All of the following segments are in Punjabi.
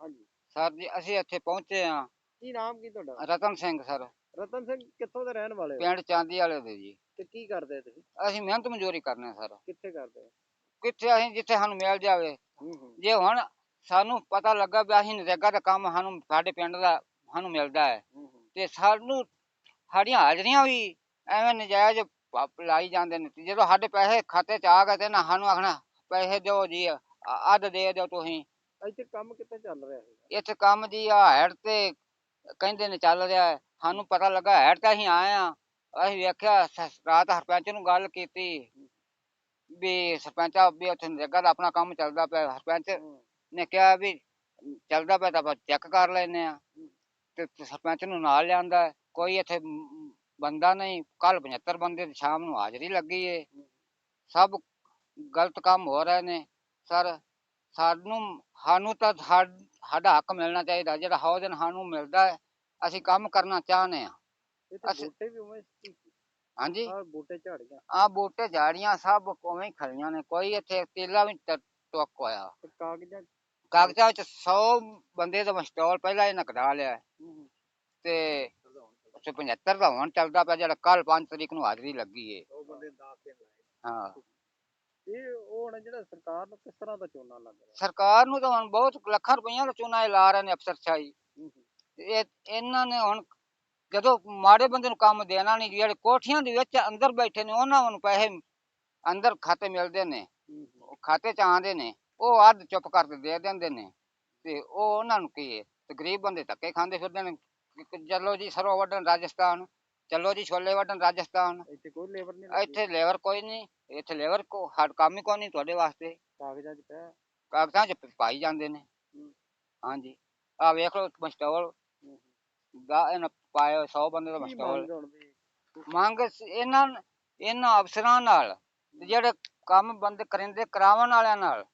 ਹਾਂਜੀ। ਸਰ ਜੀ ਅਸੀਂ ਇੱਥੇ ਪਹੁੰਚੇ ਆ ਕੀ ਨਾਮ ਕੀ ਤੁਹਾਡਾ? ਰਤਨ ਸਿੰਘ ਸਰ। ਰਤਨ ਸਿੰਘ ਕਿੱਥੋਂ ਦੇ ਰਹਿਣ ਵਾਲੇ ਹੋ? ਪਿੰਡ ਚਾਂਦੀ ਵਾਲੇ ਦੇ ਜੀ। ਤੇ ਕੀ ਕਰਦੇ ਤੁਸੀਂ? ਅਸੀਂ ਮਿਹਨਤ ਮਜ਼ਦੂਰੀ ਕਰਨੇ ਸਰ। ਕਿੱਥੇ ਕਰਦੇ ਹੋ ਕਿੱਥੇ ਅਸੀਂ ਜਿੱਥੇ ਸਾਨੂੰ ਮਿਲ ਜਾਵੇ। ਹੂੰ ਹੂੰ। ਜੇ ਹੁਣ ਸਾਨੂੰ ਪਤਾ ਲੱਗਾ ਵੀ ਅਸੀਂ ਨਰੇਗਾ ਦਾ ਕੰਮ ਸਾਨੂੰ ਸਾਡੇ ਪਿੰਡ ਦਾ ਸਾਨੂੰ ਮਿਲਦਾ ਹੈ ਹੂੰ ਹੂੰ। ਤੇ ਸਾਨੂੰ ਸਾਡੀਆਂ ਹਾਜ਼ਰੀਆਂ ਵੀ ਐਵੇਂ ਨਜਾਇਜ਼ ਪ- ਲਾਈ ਜਾਂਦੇ ਨੇ। ਤੇ ਜਦੋਂ ਸਾਡੇ ਪੈਸੇ ਖਾਤੇ 'ਚ ਆ ਗਏ ਤੇ ਨਾ ਸਾਨੂੰ ਆਖਣਾ ਪੈਸੇ ਦਿਓ ਜੀ ਅੱਧ ਦੇ ਦਿਓ ਤੁਸੀਂ। ਇੱਥੇ ਕੰਮ ਕਿੱਥੇ ਚੱਲ ਰਿਹਾ ਹੈ ਇੱਥੇ ਕੰਮ ਜੀ ਆ ਹੈਡ ਤੇ ਕਹਿੰਦੇ ਨੇ ਚੱਲ ਰਿਹਾ ਹੈ ਸਾਨੂੰ ਪਤਾ ਲੱਗਾ ਹੈਡ ਤੇ ਅਸੀਂ ਆਏ ਆ ਅਸੀਂ ਵੇਖਿਆ ਸ- ਰਾਤ ਸਰਪੰਚ ਨੂੰ ਗੱਲ ਕੀਤੀ ਵੀ ਸਰਪੰਚਾ ਵੀ ਉੱਥੇ ਨਰੇਗਾ ਦਾ ਆਪਣਾ ਕੰਮ ਚੱਲਦਾ ਪਿਆ ਸਰਪੰਚ ਨੇ ਕਿਹਾ ਵੀ ਚੱਲਦਾ ਪਿਆ ਤਾਂ ਆਪਾਂ ਚੈੱਕ ਕਰ ਲੈਨੇ ਆ ਤੇ ਤੇ ਸਰਪੰਚ ਨੂੰ ਨਾਲ ਲਿਆਂਦਾ ਕੋਈ ਇੱਥੇ ਮ- ਬੰਦਾ ਨਹੀਂ ਕੱਲ 75 ਬੰਦੇ ਦੀ ਸ਼ਾਮ ਨੂੰ ਹਾਜ਼ਰੀ ਲੱਗੀ ਏ। ਸਭ ਗਲਤ ਕੰਮ ਹੋ ਰਹੇ ਨੇ ਸਰ ਸਾਨੂੰ ਸਾਨੂੰ ਤਾਂ ਸਾ- ਸਾਡਾ ਹੱਕ ਮਿਲਣਾ ਚਾਹੀਦਾ ਜਿਹੜਾ ਹੌ ਦਿਨ ਸਾਨੂੰ ਮਿਲਦਾ ਹੈ ਅਸੀਂ ਕੰਮ ਕਰਨਾ ਚਾਹੁੰਦੇ ਆ ਇੱਥੇ ਅਸੀਂ- ਬੂਟੇ ਵੀ ਉਵੇਂ ਹਾਂਜੀ? ਆ ਬੂਟੇ ਝਾੜੀਆਂ ਆ ਬੂਟੇ ਝਾੜੀਆਂ ਸਭ ਉਵੇਂ ਹੀ ਖੜੀਆਂ ਨੇ ਕੋਈ ਇੱਥੇ ਤੇਲਾ ਵੀ ਟ- ਟੁੱਕ ਹੋਇਆ। ਤੇ ਕਾਗਜ਼ਾਂ ਕਾਗਜ਼ਾਂ ਵਿੱਚ 100 ਬੰਦੇ ਦਾ ਮਸਟੋਲ ਪਹਿਲਾਂ ਇਹਨਾਂ ਕਢਾ ਲਿਆ ਹੈ। ਹੂੰ ਤੇ 175 ਦਾ ਹੁਣ ਚੱਲਦਾ ਪਿਆ ਜਿਹੜਾ ਕੱਲ 5 ਤਰੀਕ ਨੂੰ ਹਾਜ਼ਰੀ ਲੱਗੀ ਏ। ਉਹ ਬੰਦੇ 10 ਦਿਨ ਲਾਏ। ਹਾਂ। ਇਹ ਉਹ ਹੁਣ ਜਿਹੜਾ ਸਰਕਾਰ ਨੂੰ ਕਿਸ ਤਰ੍ਹਾਂ ਦਾ ਚੋਣਾ ਲੱਗ ਰਿਹਾ? ਸਰਕਾਰ ਨੂੰ ਤਾਂ ਹੁਣ ਬਹੁਤ ਲੱਖਾਂ ਰੁਪਈਆ ਦਾ ਇਹ ਲਾ ਰਹੇ ਨੇ ਅਫਸਰਸ਼ਾਹੀ ਹੂੰ ਹੂੰ। ਇਹ ਇਹਨਾਂ ਨੇ ਹੁਣ ਜਦੋਂ ਮਾੜੇ ਬੰਦੇ ਨੂੰ ਕੰਮ ਦੇਣਾ ਨਹੀਂ ਜਿਹੜੇ ਕੋਠੀਆਂ ਦੇ ਵਿੱਚ ਅੰਦਰ ਬੈਠੇ ਨੇ ਉਹਨਾਂ ਨੂੰ ਪੈਸੇ ਅੰਦਰ ਖਾਤੇ ਮਿਲਦੇ ਨੇ। ਖਾਤੇ ਚ ਆਉਂਦੇ ਨੇ ਉਹ ਅੱਧ ਚੁੱਪ ਕਰਕੇ ਦੇ ਦਿੰਦੇ ਨੇ। ਤੇ ਉਹ ਉਹਨਾਂ ਨੂੰ ਕੀ ਹੈ ਤੇ ਗਰੀਬ ਬੰਦੇ ਧੱਕੇ ਖਾਂਦੇ ਫਿਰਦੇ ਨੇ। ਚਲੋ ਜੀ ਸਰੋਂ ਵੱਢਣ ਰਾਜਸਥਾਨ ਚਲੋ ਜੀ ਛੋਲੇ ਵੱਢਣ ਰਾਜਸਥਾਨ। ਇੱਥੇ ਕੋਈ ਲੇਬਰ ਨਹੀਂ ਇੱਥੇ ਲੇਬਰ ਕੋਈ ਨਹੀਂ। ਇੱਥੇ ਲੇਬਰ ਕੋ ਹਰ ਕੰਮ ਹੀ ਕੋਈ ਨਹੀਂ ਤੁਹਾਡੇ ਵਾਸਤੇ। ਕਾਗਜ਼ਾਂ 'ਚ ਪਿਆ ਕਾਗਜ਼ਾਂ 'ਚ ਪ- ਪਾਈ ਜਾਂਦੇ ਨੇ। ਹਾਂਜੀ। ਆ ਵੇਖ ਲਓ ਮਸਟੋਲ। ਦਾ ਇਹਨਾਂ ਪਾਏ 100 ਬੰਦੇ ਦਾ ਮਸਟੋਲ ਮੰਗ ਇਹਨਾਂ ਇਹਨਾਂ ਅਫਸਰਾਂ ਨਾਲ ਜਿਹੜੇ ਕੰਮ ਬੰਦੇ ਕਰਿੰਦੇ ਕਰਾਉਣ ਵਾਲਿਆਂ ਨਾਲ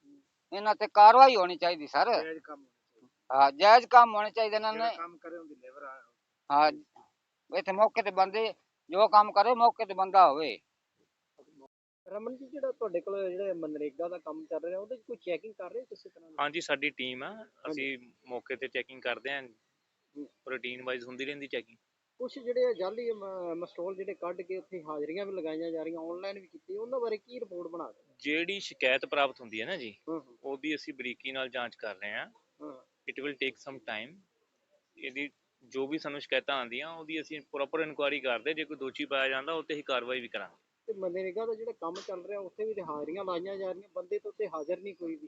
ਇਹਨਾਂ ਤੇ ਕਾਰਵਾਈ ਹੋਣੀ ਚਾਹੀਦੀ ਸਰ। ਹਾਂ ਜਾਇਜ਼ ਕੰਮ ਹੋਣੇ ਚਾਹੀਦੇ ਇਹਨਾਂ ਨੇ। ਕੰਮ ਕਰੇ ਉਹਦੀ ਲੇਬਰ ਹਾਂ ਇੱਥੇ ਮੌਕੇ ਤੇ ਬੰਦੇ ਜੋ ਕੰਮ ਕਰੇ ਮੌਕੇ ਤੇ ਬੰਦਾ ਹੋਵੇ। ਰਮਨ ਜੀ ਜਿਹੜਾ ਤੁਹਾਡੇ ਕੋਲ ਜਿਹੜੇ ਮਨਰੇਗਾ ਦਾ ਕੰਮ ਚੱਲ ਰਿਹਾ ਉਹਦੇ 'ਚ ਕੋਈ ਚੈਕਿੰਗ ਕਰ ਰਹੇ ਹੋ ਕਿਸੇ ਤਰ੍ਹਾਂ ਦੀ ਹਾਂਜੀ ਸਾਡੀ ਟੀਮ ਆ। ਅਸੀਂ ਮੌਕੇ ਤੇ ਚੈਕਿੰਗ ਕਰਦੇ ਆਂ। ਰੂਟੀਨ ਵਾਈਜ਼ ਹੁੰਦੀ ਰਹਿੰਦੀ ਚੈਕਿੰਗ ਕੁਝ ਜਿਹੜੇ ਜਾਲੀ ਮ- ਮਸਟੋਲ ਜਿਹੜੇ ਕੱਢ ਕੇ ਉੱਥੇ ਹਾਜ਼ਰੀਆਂ ਵੀ ਲਗਾਈਆਂ ਜਾ ਰਹੀਆਂ ਆਨਲਾਈਨ ਵੀ ਕੀਤੀ ਉਹਨਾਂ ਬਾਰੇ ਕੀ ਰਿਪੋਰਟ ਬਣਾ ਰਹੇ ਜਿਹੜੀ ਸ਼ਿਕਾਇਤ ਪ੍ਰਾਪਤ ਹੁੰਦੀ ਹੈ ਨਾ ਜੀ ਹੂੰ ਉਹਦੀ ਅਸੀਂ ਬਰੀਕੀ ਨਾਲ ਜਾਂਚ ਕਰ ਰਹੇ ਆਂ। ਹਾਂ। It will take some time ਇਹਦੀ ਜੋ ਵੀ ਸਾਨੂੰ ਸ਼ਿਕਾਇਤਾਂ ਆਉਂਦੀਆਂ ਉਹਦੀ ਅਸੀਂ ਪ੍ਰੋਪਰ ਇਨਕੁਆਇਰੀ ਕਰਦੇ ਜੇ ਕੋਈ ਦੋਸ਼ੀ ਪਾਇਆ ਜਾਂਦਾ ਉਹ ਤੇ ਹੀ ਕਾਰਵਾਈ ਵੀ ਕਰਾਂਗੇ। ਤੇ ਮਨਰੇਗਾ ਦਾ ਜਿਹੜਾ ਕੰਮ ਚੱਲ ਰਿਹਾ ਉੱਥੇ ਵੀ ਤੇ ਹਾਜ਼ਰੀਆਂ ਲਾਈਆਂ ਜਾ ਰਹੀਆਂ ਬੰਦੇ ਤਾਂ ਉੱਥੇ ਹਾਜ਼ਰ ਨਹੀਂ ਕੋਈ ਵੀ।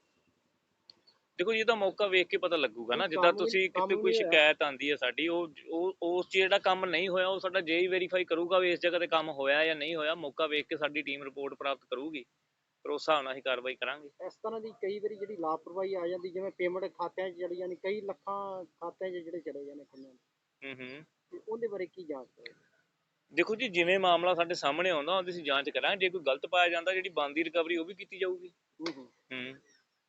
ਦੇਖੋ ਜੀ ਇਹਦਾ ਮੌਕਾ ਵੇਖ ਕੇ ਪਤਾ ਲੱਗੂਗਾ ਨਾ ਜਿੱਦਾਂ ਤੁਸੀਂ ਕਿਤੇ ਕੋਈ। ਸ਼ਿਕਾਇਤ ਆਂਦੀ ਹੈ ਸਾਡੀ ਉਹ ਉਹ ਉਸ ਜਿਹੜਾ ਕੰਮ ਨਹੀਂ ਹੋਇਆ ਉਹ ਸਾਡਾ ਜੇਈ ਵੈਰੀਫਾਈ ਕਰੂਗਾ ਵੀ ਇਸ ਜਗ੍ਹਾ ਤੇ ਕੰਮ ਹੋਇਆ ਜਾਂ ਨਹੀਂ ਹੋਇਆ ਮੌਕਾ ਵੇਖ ਕੇ ਸਾਡੀ ਟੀਮ ਰਿਪੋਰਟ ਪ੍ਰਾਪਤ ਕਰੂਗੀ। ਫਿਰ ਉਸ ਹਿਸਾਬ ਨਾਲ ਅਸੀਂ ਕਾਰਵਾਈ ਕਰਾਂਗੇ। ਇਸ ਤਰ੍ਹਾਂ ਦੀ ਕਈ ਵਾਰੀ ਜਿਹੜੀ ਲਾਪਰਵਾਹੀ ਆ ਜਾਂਦੀ ਜਿਵੇਂ ਪੇਮੈਂਟ ਖਾਤਿਆਂ 'ਚ ਚਲੀ ਜਾਂਦੀ ਕਈ ਲੱਖਾਂ ਖਾਤਿਆਂ 'ਚ ਜਿਹੜੇ ਚਲੇ ਜਾਂਦੇ ਕਿੰਨੇ ਹੂੰ ਹੂੰ। ਤੇ ਉਹਦੇ ਬਾਰੇ ਕੀ ਜਾਂਚ ਹੈ ਦੇਖੋ ਜੀ ਜਿਵੇਂ ਮਾਮਲਾ ਸਾਡੇ ਸਾਹਮਣੇ ਆਉਂਦਾ ਉਹਦੀ ਅਸੀਂ ਜਾਂਚ ਕਰਾਂਗੇ। ਜੇ ਕੋਈ ਗਲਤ ਪਾਇਆ ਜਾਂਦਾ ਜਿਹੜੀ ਬਣਦੀ ਰਿਕਵਰੀ ਉਹ ਵੀ ਕੀਤੀ ਜਾਊਗੀ। ਹੂੰ ਹੂੰ। ਹੂੰ।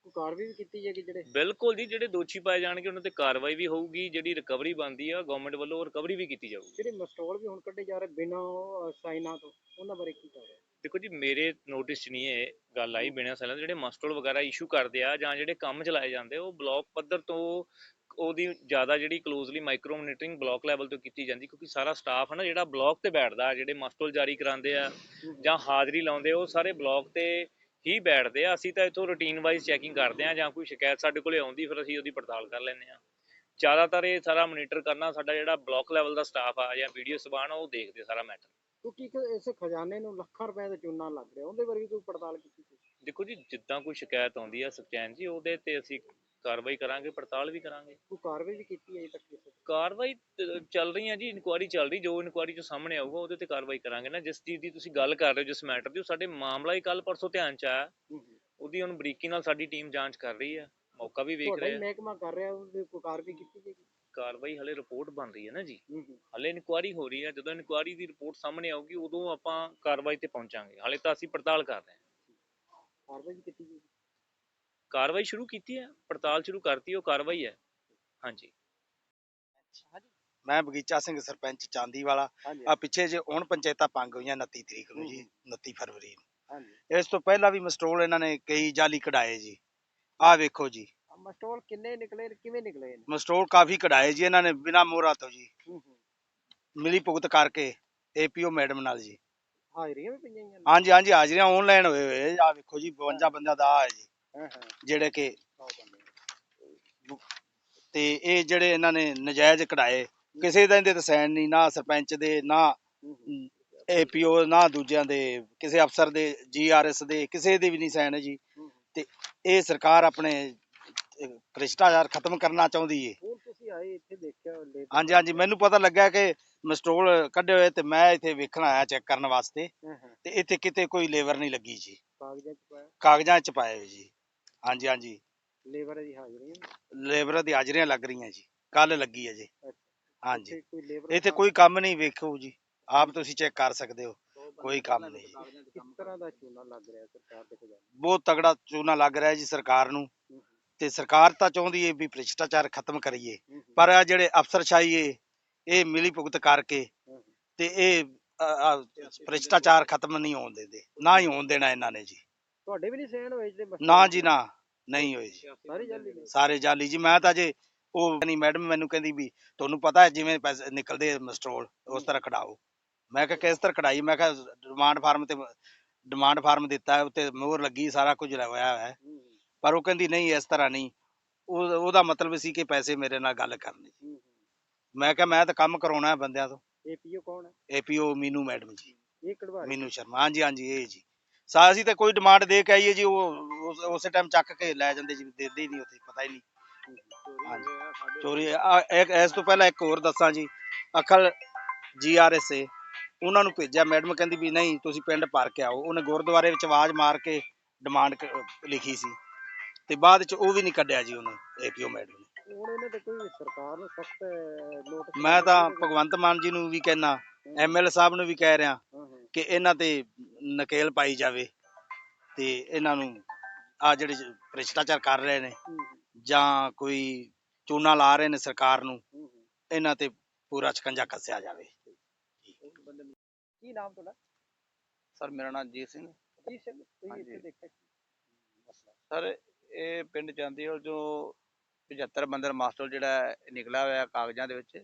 ਕੋਈ ਕਾਰਵਾਈ ਵੀ ਕੀਤੀ ਜਾਏਗੀ ਜਿਹੜੇ? ਬਿਲਕੁਲ ਜੀ ਜਿਹੜੇ ਦੋਸ਼ੀ ਪਾਏ ਜਾਣਗੇ ਉਹਨਾਂ ਤੇ ਕਾਰਵਾਈ ਵੀ ਹੋਊਗੀ। ਜਿਹੜੀ ਰਿਕਵਰੀ ਬਣਦੀ ਆ ਗਵਰਨਮੈਂਟ ਵੱਲੋਂ ਰਿਕਵਰੀ ਵੀ ਕੀਤੀ ਜਾਊਗੀ। ਜਿਹੜੇ ਮਸਟੋਲ ਵੀ ਹੁਣ ਕੱਢੇ ਜਾ ਰਹੇ ਬਿਨਾਂ ਸਾਈਨਾਂ ਤੋਂ ਉਹਨਾਂ ਬਾਰੇ ਕੀ ਕਰ ਦੇਖੋ ਜੀ ਮੇਰੇ ਨੋਟਿਸ 'ਚ ਨਹੀਂ ਇਹ ਗੱਲ ਆਈ ਬਿਨਾਂ ਸੈਲਾਂ ਜਿਹੜੇ ਮਸਟਰ ਵਗੈਰਾ ਇਸ਼ੂ ਕਰਦੇ ਆ ਜਾਂ ਜਿਹੜੇ ਕੰਮ ਚਲਾਏ ਜਾਂਦੇ ਉਹ ਬਲਾਕ ਪੱਧਰ ਤੋਂ ਉਹਦੀ ਜ਼ਿਆਦਾ ਜਿਹੜੀ closely micro monitoring block level ਤੋਂ ਕੀਤੀ ਜਾਂਦੀ ਕਿਉਂਕਿ ਸਾਰਾ ਸਟਾਫ ਹੈ ਨਾ ਜਿਹੜਾ ਬਲਾਕ ਤੇ ਬੈਠਦਾ ਜਿਹੜੇ ਮਸਟਲ ਜਾਰੀ ਕਰਾਉਂਦੇ ਆ ਜਾਂ ਹਾਜ਼ਰੀ ਲਾਉਂਦੇ ਉਹ ਸਾਰੇ ਬਲਾਕ ਤੇ ਹੀ ਬੈਠਦੇ ਆ। ਅਸੀਂ ਤਾਂ ਇਥੋਂ ਰੂਟੀਨ ਵਾਈਜ਼ ਚੈਕਿੰਗ ਕਰਦੇ ਆ ਜਾਂ ਕੋਈ ਸ਼ਿਕਾਇਤ ਸਾਡੇ ਕੋਲੇ ਆਉਂਦੀ ਫਿਰ ਅਸੀਂ ਉਹਦੀ ਪੜਤਾਲ ਕਰ ਲੈਂਦੇ ਆ। ਜ਼ਿਆਦਾਤਰ ਇਹ ਸਾਰਾ ਮੋਨੀਟਰ ਕਰਨਾ ਸਾਡਾ ਜਿਹੜਾ ਬਲਾਕ ਲੈਵਲ ਦਾ ਸਟਾਫ ਆ ਜਾਂ ਵੀਡੀਓ ਸਬਾਨ ਉਹ ਦੇਖਦੇ ਸਾਰਾ ਮੈਟਰ ਕਿਉਂਕਿ ਇੱਕ ਇਸ ਖਜ਼ਾਨੇ ਨੂੰ ਲੱਖਾਂ ਰੁਪਏ ਦਾ ਚੂਨਾ ਲੱਗ ਰਿਹਾ ਉਹਦੇ ਬਾਰੇ ਵੀ ਕੋਈ ਪੜਤਾਲ ਕੀਤੀ ਦੇਖੋ ਜੀ ਜਿੱਦਾਂ ਕੋਈ ਸ਼ਿਕਾਇਤ ਆਉਂਦੀ ਆ ਸੁਖਚੈਨ ਜੀ ਉਹਦੇ ਤੇ ਅਸੀਂ ਕਾਰਵਾਈ ਕਰਾਂਗੇ ਪੜਤਾਲ ਵੀ ਕਰਾਂਗੇ। ਕੋਈ ਕਾਰਵਾਈ ਵੀ ਕੀਤੀ ਹੈ ਅਜੇ ਤੱਕ ਕਿਸੇ ਤੇ? ਕਾਰਵਾਈ ਤ- ਚੱਲ ਰਹੀ ਆ ਜੀ ਇਨਕੁਆਇਰੀ ਚੱਲ ਰਹੀ ਜੋ ਇਨਕੁਆਇਰੀ ਚ ਸਾਹਮਣੇ ਆਊਗਾ ਉਹਦੇ ਤੇ ਕਾਰਵਾਈ ਕਰਾਂਗੇ ਨਾ। ਜਿਸ ਚੀਜ਼ ਦੀ ਤੁਸੀਂ ਗੱਲ ਕਰ ਰਹੇ ਹੋ ਜਿਸ ਮੈਟਰ ਦੀ ਉਹ ਸਾਡੇ ਮਾਮਲਾ ਹੀ ਕੱਲ ਪਰਸੋਂ ਧਿਆਨ ਚ ਆਇਆ। ਹੂੰ ਹੂੰ। ਉਹਦੀ ਹੁਣ ਬਰੀਕੀ ਨਾਲ ਸਾਡੀ ਟੀਮ ਜਾਂਚ ਕਰ ਰਹੀ ਆ ਮੌਕਾ ਵੀ ਵੇਖ ਤੁਹਾਡਾ ਹੀ ਰਹੇ ਆ ਮਹਿਕਮਾ ਕਰ ਰਿਹਾ ਉਹਦੇ ਕੋਈ ਕਾਰਵਾਈ ਕੀਤੀ ਜਾਏਗੀ? ਕਾਰਵਾਈ ਹਲੇ ਰਿਪੋਰਟ ਬਣ ਰਹੀ ਹੈ ਨਾ ਜੀ। ਹੂੰ ਹੂੰ। ਹਲੇ ਇਨਕੁਆਇਰੀ ਹੋ ਰਹੀ ਆ ਜਦੋਂ ਇਨਕੁਆਇਰੀ ਦੀ ਰਿਪੋਰਟ ਸਾਹਮਣੇ ਆਊਗੀ ਉਦੋਂ ਆਪਾਂ ਕਾਰਵਾਈ ਤੇ ਪਹੁੰਚਾਂਗੇ। ਹਲੇ ਤਾਂ ਅਸੀਂ ਪੜਤਾਲ ਕਰ ਰਹੇ ਹਾਂ। ਕਾਰਵਾਈ ਵੀ ਕੀਤੀ ਜਾਏਗੀ? ਕਾਰਵਾਈ ਸ਼ੁਰੂ ਕੀਤੀ ਹੈ ਪੜਤਾਲ ਸ਼ੁਰੂ ਕਰਤੀ ਉਹ ਕਾਰਵਾਈ ਹੈ। ਹਾਂਜੀ। ਮੈਂ ਬਗੀਚਾ ਸਿੰਘ ਸਰਪੰਚ ਚਾਂਦੀ ਵਾਲਾ ਆ ਪਿੱਛੇ ਜੇ ਹੁਣ ਪੰਚਾਇਤਾਂ ਪੰਗ ਹੋਈਆਂ 29 ਤਰੀਕ ਨੂੰ ਜੀ 29 ਫਰਵਰੀ ਨੂੰ। ਹਾਂਜੀ। ਇਸ ਤੋਂ ਪਹਿਲਾਂ ਵੀ ਮਸਟੋਲ ਇਹਨਾਂ ਨੇ ਕਈ ਜਾਲੀ ਕਢਾਏ ਜੀ। ਆਹ ਵੇਖੋ ਜੀ। ਮਸਟੋਲ ਕਿੰਨੇ ਨਿਕਲੇ ਕਿਵੇਂ ਨਿਕਲੇ ਮਸਟੋਲ ਕਾਫੀ ਕਢਾਏ ਜੀ ਇਹਨਾਂ ਨੇ ਬਿਨਾ ਮੋਹਰਾ ਤੋਂ ਜੀ। ਹੂੰ ਹੂੰ। ਮਿਲੀ ਭੁਗਤ ਕਰਕੇ ਏਪੀਓ ਮੈਡਮ ਨਾਲ ਜੀ। ਹਾਜ਼ਰੀਆਂ ਵੀ ਪਈਆਂ ਹਾਂਜੀ ਹਾਂਜੀ ਹਾਜ਼ਰੀਆਂ ਆਨਲਾਈਨ ਹੋਏ ਹੋਏ ਆ। ਵੇਖੋ ਜੀ 52 ਬੰਦਿਆਂ ਦਾ ਆ ਜੀ। ਹਾਂ ਜਿਹੜੇ ਕਿ ਤੇ ਇਹ ਜਿਹੜੇ ਇਹਨਾਂ ਨੇ ਨਜਾਇਜ਼ ਕਢਾਏ ਕਿਸੇ ਦਾ ਇਹਦੇ ਤੇ ਸਾਈਨ ਨਹੀਂ ਨਾ ਸਰਪੰਚ ਦੇ ਨਾ ਏਪੀਓ ਨਾ ਦੂਜਿਆਂ ਦੇ ਕਿਸੇ ਅਫਸਰ ਦੇ ਜੀਆਰਐਸ ਦੇ ਕਿਸੇ ਦੇ ਵੀ ਨਹੀਂ ਸਾਈਨ ਹੈ ਜੀ। ਤੇ ਇਹ ਸਰਕਾਰ ਆਪਣੇ ਭ੍ਰਿਸ਼ਟਾਚਾਰ ਖਤਮ ਕਰਨਾ ਚਾਹੁੰਦੀ ਏ। ਹੁਣ ਤੁਸੀਂ ਆਏ ਇੱਥੇ ਦੇਖਿਆ ਲੇਬਰ ਹਾਂਜੀ ਹਾਂਜੀ ਮੈਨੂੰ ਪਤਾ ਲੱਗਾ ਕਿ ਮਸਟੋਲ ਕੱਢੇ ਹੋਏ ਤੇ ਮੈਂ ਇੱਥੇ ਵੇਖਣ ਆਇਆ ਚੈੱਕ ਕਰਨ ਵਾਸਤੇ। ਤੇ ਇੱਥੇ ਕਿਤੇ ਕੋਈ ਲੇਬਰ ਨਹੀਂ ਲੱਗੀ ਜੀ। ਕਾਗਜ਼ਾਂ ਚ ਪਾਇਆ? ਕਾਗਜ਼ਾਂ 'ਚ ਪਾਏ ਜੀ। ਹਾਂਜੀ ਹਾਂਜੀ। ਲੇਬਰ ਦੀ ਹਾਜ਼ਰੀਆਂ ਲੇਬਰ ਦੀ ਹਾਜ਼ਰੀਆਂ ਲੱਗ ਰਹੀਆਂ ਜੀ ਕੱਲ ਲੱਗੀ ਹੈ ਜੀ। ਹਾਂਜੀ। ਇੱਥੇ ਕੋਈ ਲੇਬਰ ਇੱਥੇ ਕੋਈ ਕੰਮ ਨਹੀਂ ਵੇਖੋ ਜੀ ਆਪ ਤੁਸੀਂ ਚੈੱਕ ਕਰ ਸਕਦੇ ਹੋ ਕੋਈ ਕੰਮ ਨਹੀਂ। ਜੀ। ਕਿਸ ਤਰ੍ਹਾਂ ਦਾ ਚੂਨਾ ਲੱਗ ਰਿਹਾ ਸਰਕਾਰ ਦੇ ਖਜ਼ਾਨੇ ਬਹੁਤ ਤਗੜਾ ਚੂਨਾ ਲੱਗ ਰਿਹਾ ਜੀ ਸਰਕਾਰ ਨੂੰ। ਤੇ ਸਰਕਾਰ ਤਾਂ ਚਾਹੁੰਦੀ ਏ ਵੀ ਭ੍ਰਿਸ਼ਟਾਚਾਰ ਖਤਮ ਕਰੀਏ ਪਰ ਆ ਜਿਹੜੇ ਅਫਸਰਸ਼ਾਹੀ ਏ ਇਹ ਮਿਲੀ ਭੁਗਤ ਕਰਕੇ। ਤੇ ਇਹ ਭ੍ਰਿਸ਼ਟਾਚਾਰ ਖਤਮ ਨਹੀਂ ਹੋਣ ਦਿੰਦੇ ਨਾ ਹੀ ਹੋਣ ਦੇਣਾ ਇਹਨਾਂ ਨੇ ਜੀ। ਤੁਹਾਡੇ ਵੀ ਨਹੀਂ ਸਹਿਣ ਹੋਏ ਜਿਹੜੇ ਨਾ ਜੀ ਨਾ ਨਹੀਂ ਹੋਏ ਜੀ। ਸਾਰੇ ਜਾਲੀ ਨੇ? ਸਾਰੇ ਜਾਲੀ ਜੀ ਮੈਂ ਤਾਂ ਜੇ ਉਹ ਨਹੀਂ ਮੈਡਮ ਮੈਨੂੰ ਕਹਿੰਦੀ ਵੀ ਤੁਹਾਨੂੰ ਪਤਾ ਹੈ ਜਿਵੇਂ ਪੈਸੇ ਨਿਕਲਦੇ ਆ ਮਸਟਰੋਲ ਉਸ ਤਰ੍ਹਾਂ ਕਢਾਓ। ਮੈਂ ਕਿਹਾ ਕਿਸ ਤਰ੍ਹਾਂ ਕਢਾਈ ਮੈਂ ਕਿਹਾ ਡਿਮਾਂਡ ਫਾਰਮ ਤੇ ਡਿਮਾਂਡ ਫਾਰਮ ਦਿੱਤਾ ਉੱਤੇ ਮੋਹਰ ਲੱਗੀ ਸਾਰਾ ਕੁਝ ਹੋਇਆ ਹੈ। ਪਰ ਉਹ ਕਹਿੰਦੀ ਨਹੀਂ ਇਸ ਤਰ੍ਹਾਂ ਨਹੀਂ। ਉਹ ਉਹਦਾ ਮਤਲਬ ਸੀ ਕਿ ਪੈਸੇ ਮੇਰੇ ਨਾਲ ਗੱਲ ਕਰਨੀ। ਮੈਂ ਕਿਹਾ ਮੈਂ ਤਾਂ ਕੰਮ ਕਰਾਉਣਾ ਹੈ ਬੰਦਿਆਂ ਤੋਂ। ਏਪੀਓ ਕੌਣ ਹੈ? ਏਪੀਓ ਮੀਨੂ ਮੈਡਮ ਜੀ। ਇਹ ਕਢਵਾ ਮੀਨੂ ਸ਼ਰਮਾ। ਹਾਂਜੀ ਹਾਂਜੀ ਇਹ ਜੀ। ਸਾ ਅਸੀਂ ਤਾਂ ਕੋਈ ਡਿਮਾਂਡ ਦੇ ਕੇ ਆਈਏ ਜੀ ਉਹ ਉਸ- ਉਸੇ ਟਾਈਮ ਚੱਕ ਕੇ ਲੈ ਜਾਂਦੇ ਜੀ ਦਿੰਦੇ ਹੀ ਨਹੀਂ ਉੱਥੇ ਪਤਾ ਹੀ ਨਹੀਂ। ਹਾਂਜੀ। ਚੋਰੀ ਆ- ਇੱਕ ਇਸ ਤੋਂ ਪਹਿਲਾਂ ਇੱਕ ਹੋਰ ਦੱਸਾਂ ਜੀ ਅਕਲ ਜੀਆਰਐਸਏ ਉਹਨਾਂ ਨੂੰ ਭੇਜਿਆ ਮੈਡਮ ਕਹਿੰਦੀ ਵੀ ਨਹੀਂ ਤੁਸੀਂ ਪਿੰਡ ਭਰ ਕੇ ਆਓ। ਉਹਨੇ ਗੁਰਦੁਆਰੇ ਵਿੱਚ ਆਵਾਜ਼ ਮਾਰ ਕੇ ਡਿਮਾਂਡ ਲਿਖੀ ਸੀ। ਤੇ ਬਾਅਦ ਵਿੱਚ ਉਹ ਵੀ ਨਹੀਂ ਕੱਢਿਆ ਜੀ ਉਹਨੇ ਏਪੀਓ ਮੈਡਮ ਨੇ। ਹੁਣ ਇਹਨਾਂ ਤੇ ਕੋਈ ਸਰਕਾਰ ਨੂੰ ਸਖਤ ਨੋਟਿਸ ਮੈਂ ਤਾਂ ਭਗਵੰਤ ਮਾਨ ਜੀ ਨੂੰ ਵੀ ਕਹਿਣਾ ਐਮਐਲ ਸਾਹਿਬ ਨੂੰ ਵੀ ਕਹਿ ਰਿਹਾ ਕਿ ਇਹਨਾਂ ਤੇ ਨਕੇਲ ਪਾਈ ਜਾਵੇ ਤੇ ਇਹਨਾਂ ਨੂੰ ਆ ਜਿਹੜੇ ਭ੍ਰਿਸ਼ਟਾਚਾਰ ਕਰ ਰਹੇ ਨੇ ਜਾਂ ਕੋਈ ਚੂਨਾ ਲਾ ਰਹੇ ਨੇ ਸਰਕਾਰ ਨੂੰ। ਇਹਨਾਂ ਤੇ ਪੂਰਾ ਸ਼ਿਕੰਜਾ ਕੱਸਿਆ ਜਾਵੇ। ਕੀ ਨਾਮ ਤੁਹਾਡਾ? ਸਰ ਮੇਰਾ ਨਾਮ ਜੀਤ ਸਿੰਘ। ਜੀ ਤੁਸੀਂ। ਇੱਥੇ ਦੇਖਿਆ ਸਰ ਇਹ ਪਿੰਡ ਚਾਂਦੀਵਾਲ ਜੋ 75 ਬੰਦਰ ਮਾਸਟਰ ਜਿਹੜਾ ਹੈ, ਨਿਕਲਿਆ ਹੋਇਆ ਕਾਗਜ਼ਾਂ ਦੇ ਵਿੱਚ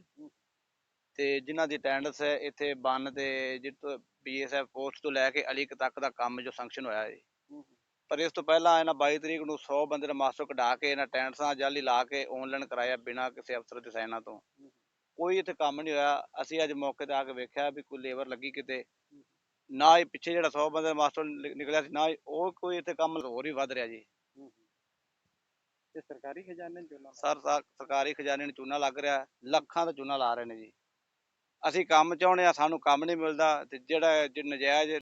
ਤੇ ਜਿਨ੍ਹਾਂ ਦੀ ਅਟੈਂਡੈਂਸ ਹੈ ਇੱਥੇ ਬੰਨ ਤੇ ਜਿੱਥੋਂ ਬੀਐਸਐਫ ਪੋਸਟ ਤੋਂ ਲੈ ਕੇ ਅਲੀ ਤੱਕ ਦਾ ਕੰਮ ਜੋ ਸੰਕਸ਼ਨ ਹੋਇਆ ਹੈ। ਪਰ ਇਸ ਤੋਂ ਪਹਿਲਾਂ ਇਹਨਾਂ 22 ਤਰੀਕ ਨੂੰ 100 ਬੰਦੇ ਦਾ ਮਾਸਟਰ ਕਢਾ ਕੇ ਇਹਨਾਂ ਅਟੈਂਡੈਂਸਾਂ ਜਾਲੀ ਲਾ ਕੇ ਆਨਲਾਈਨ ਕਰਾਇਆ ਬਿਨਾਂ ਕਿਸੇ ਅਫਸਰ ਦੇ ਸਾਈਨਾਂ ਤੋਂ। ਕੋਈ ਇੱਥੇ ਕੰਮ ਨਹੀਂ ਹੋਇਆ। ਅਸੀਂ ਅੱਜ ਮੌਕੇ ਤੇ ਆ ਕੇ ਵੇਖਿਆ ਵੀ ਕੋਈ ਲੇਬਰ ਲੱਗੀ ਕਿਤੇ। ਨਾ ਹੀ ਪਿੱਛੇ ਜਿਹੜਾ 100 ਬੰਦੇ ਦਾ ਮਾਸਟਰ ਨਿਕਲਿਆ ਸੀ ਨਾ ਉਹ ਕੋਈ ਇੱਥੇ ਕੰਮ ਹੋਰ ਹੀ ਵੱਧ ਰਿਹਾ ਜੀ। ਤੇ ਸਰਕਾਰੀ ਖਜ਼ਾਨੇ ਨਾ ਸਰ ਸਰ- ਸਰਕਾਰੀ ਖਜ਼ਾਨੇ ਨੂੰ ਚੂਨਾ ਲੱਗ ਰਿਹਾ। ਲੱਖਾਂ ਦਾ ਚੂਨਾ ਲਾ ਰਹੇ ਨੇ ਜੀ। ਅਸੀਂ ਕੰਮ ਚਾਹੁੰਦੇ ਆ ਸਾਨੂੰ ਕੰਮ ਨਹੀਂ ਮਿਲਦਾ ਤੇ ਜਿਹੜਾ ਜੇ ਨਜਾਇਜ਼